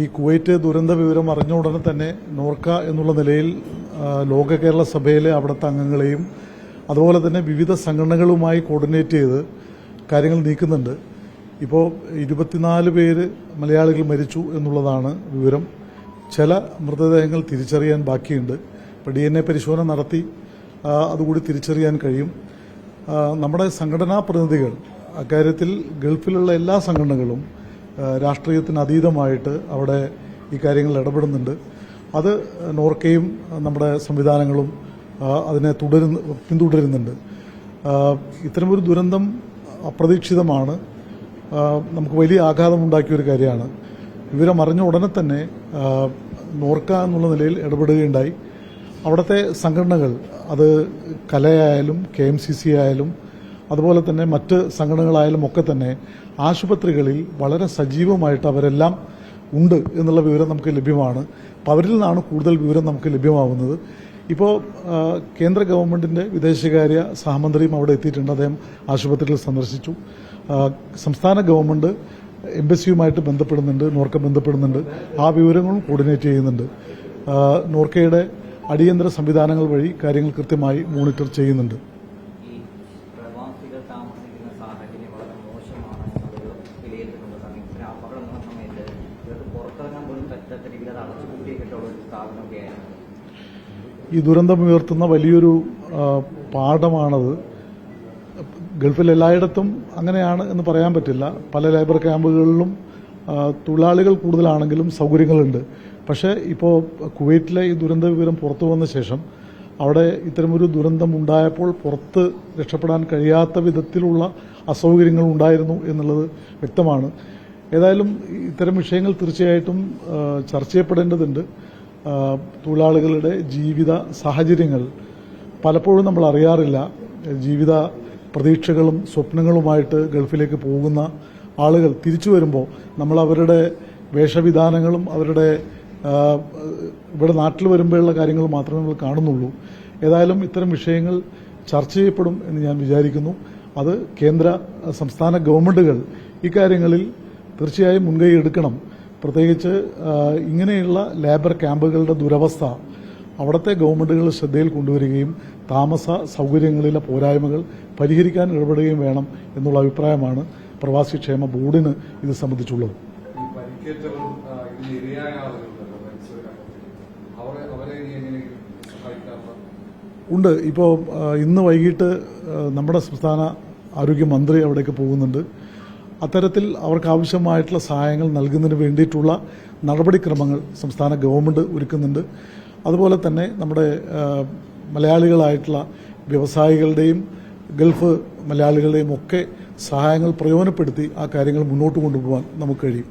ഈ കുവൈറ്റ് ദുരന്ത വിവരം അറിഞ്ഞ ഉടനെ തന്നെ നോർക്ക എന്നുള്ള നിലയിൽ ലോക കേരള സഭയിലെ അവിടുത്തെ അംഗങ്ങളെയും അതുപോലെ തന്നെ വിവിധ സംഘടനകളുമായി കോർഡിനേറ്റ് ചെയ്ത് കാര്യങ്ങൾ നീക്കുന്നുണ്ട്. ഇപ്പോൾ ഇരുപത്തിനാല് പേര് മലയാളികൾ മരിച്ചു എന്നുള്ളതാണ് വിവരം. ചില മൃതദേഹങ്ങൾ തിരിച്ചറിയാൻ ബാക്കിയുണ്ട്. ഇപ്പോൾ ഡി എൻ എ പരിശോധന നടത്തി അതുകൂടി തിരിച്ചറിയാൻ കഴിയും. നമ്മുടെ സംഘടനാ പ്രതിനിധികൾ അക്കാര്യത്തിൽ ഗൾഫിലുള്ള എല്ലാ സംഘടനകളും രാഷ്ട്രീയത്തിന് അതീതമായിട്ട് അവിടെ ഈ കാര്യങ്ങളിൽ ഇടപെടുന്നുണ്ട്. അത് നോർക്കയും നമ്മുടെ സംവിധാനങ്ങളും അതിനെ തുടരുന്ന പിന്തുടരുന്നുണ്ട്. ഇത്തരമൊരു ദുരന്തം അപ്രതീക്ഷിതമാണ്. നമുക്ക് വലിയ ആഘാതമുണ്ടാക്കിയ ഒരു കാര്യമാണ്. വിവരം അറിഞ്ഞ ഉടനെ തന്നെ നോർക്ക എന്നുള്ള നിലയിൽ ഇടപെടുകയുണ്ടായി. അവിടുത്തെ സംഘടനകൾ അത് കലയായാലും കെ എം സി സി ആയാലും അതുപോലെ തന്നെ മറ്റ് സംഘടനകളായാലും ഒക്കെ തന്നെ ആശുപത്രികളിൽ വളരെ സജീവമായിട്ട് അവരെല്ലാം ഉണ്ട് എന്നുള്ള വിവരം നമുക്ക് ലഭ്യമാണ്. അപ്പോൾ അവരിൽ നിന്നാണ് കൂടുതൽ വിവരം നമുക്ക് ലഭ്യമാവുന്നത്. ഇപ്പോൾ കേന്ദ്ര ഗവൺമെന്റിന്റെ വിദേശകാര്യ സഹമന്ത്രിയും അവിടെ എത്തിയിട്ടുണ്ട്. അദ്ദേഹം ആശുപത്രികൾ സന്ദർശിച്ചു. സംസ്ഥാന ഗവൺമെന്റ് എംബസിയുമായിട്ട് ബന്ധപ്പെടുന്നുണ്ട് നോർക്ക ബന്ധപ്പെടുന്നുണ്ട്. ആ വിവരങ്ങളും കോർഡിനേറ്റ് ചെയ്യുന്നുണ്ട്. നോർക്കയുടെ അടിയന്തര സംവിധാനങ്ങൾ വഴി കാര്യങ്ങൾ കൃത്യമായി മോണിറ്റർ ചെയ്യുന്നുണ്ട്. പോലും അത് അടച്ചുപൂട്ടിയൊക്കെയുള്ള ഒരു ഈ ദുരന്തം ഉയർത്തുന്ന വലിയൊരു പാഠമാണത്. ഗൾഫിൽ എല്ലായിടത്തും അങ്ങനെയാണ് എന്ന് പറയാൻ പറ്റില്ല. പല ലേബർ ക്യാമ്പുകളിലും തൊഴിലാളികൾ കൂടുതലാണെങ്കിലും സൗകര്യങ്ങളുണ്ട്. പക്ഷേ ഇപ്പോൾ കുവൈറ്റിലെ ഈ ദുരന്ത വിവരം പുറത്തു വന്ന ശേഷം അവിടെ ഇത്തരമൊരു ദുരന്തം ഉണ്ടായപ്പോൾ പുറത്ത് രക്ഷപ്പെടാൻ കഴിയാത്ത വിധത്തിലുള്ള അസൗകര്യങ്ങൾ ഉണ്ടായിരുന്നു എന്നുള്ളത് വ്യക്തമാണ്. ഏതായാലും ഇത്തരം വിഷയങ്ങൾ തീർച്ചയായിട്ടും ചർച്ച ചെയ്യപ്പെടേണ്ടതുണ്ട്. തൊഴിലാളികളുടെ ജീവിത സാഹചര്യങ്ങൾ പലപ്പോഴും നമ്മൾ അറിയാറില്ല. ജീവിത പ്രതീക്ഷകളും സ്വപ്നങ്ങളുമായിട്ട് ഗൾഫിലേക്ക് പോകുന്ന ആളുകൾ തിരിച്ചു വരുമ്പോൾ നമ്മൾ അവരുടെ വേഷവിധാനങ്ങളും അവരുടെ ഇവിടെ നാട്ടിൽ വരുമ്പോഴുള്ള കാര്യങ്ങൾ മാത്രമേ നമ്മൾ കാണുന്നുള്ളൂ. ഏതായാലും ഇത്തരം വിഷയങ്ങൾ ചർച്ച ചെയ്യപ്പെടും എന്ന് ഞാൻ വിചാരിക്കുന്നു. അത് കേന്ദ്ര സംസ്ഥാന ഗവൺമെന്റുകൾ ഇക്കാര്യങ്ങളിൽ തീർച്ചയായും മുൻകൈ എടുക്കണം. പ്രത്യേകിച്ച് ഇങ്ങനെയുള്ള ലേബർ ക്യാമ്പുകളുടെ ദുരവസ്ഥ അവിടുത്തെ ഗവൺമെന്റുകൾ ശ്രദ്ധയിൽ കൊണ്ടുവരികയും താമസ സൗകര്യങ്ങളിലെ പോരായ്മകൾ പരിഹരിക്കാൻ ഇടപെടുകയും വേണം എന്നുള്ള അഭിപ്രായമാണ് പ്രവാസി ക്ഷേമ ബോർഡിന് ഇത് സംബന്ധിച്ചുള്ളത്. ഉണ്ട്. ഇപ്പോൾ ഇന്ന് വൈകിട്ട് നമ്മുടെ സംസ്ഥാന ആരോഗ്യമന്ത്രി അവിടേക്ക് പോകുന്നുണ്ട്. അത്തരത്തിൽ അവർക്ക് ആവശ്യമായിട്ടുള്ള സഹായങ്ങൾ നൽകുന്നതിന് വേണ്ടിയിട്ടുള്ള നടപടിക്രമങ്ങൾ സംസ്ഥാന ഗവൺമെന്റ് ഒരുക്കുന്നുണ്ട്. അതുപോലെ തന്നെ നമ്മുടെ മലയാളികളായിട്ടുള്ള വ്യവസായികളുടെയും ഗൾഫ് മലയാളികളുടെയും ഒക്കെ സഹായങ്ങൾ പ്രയോജനപ്പെടുത്തി ആ കാര്യങ്ങൾ മുന്നോട്ട് കൊണ്ടുപോകാൻ നമുക്ക് കഴിയും.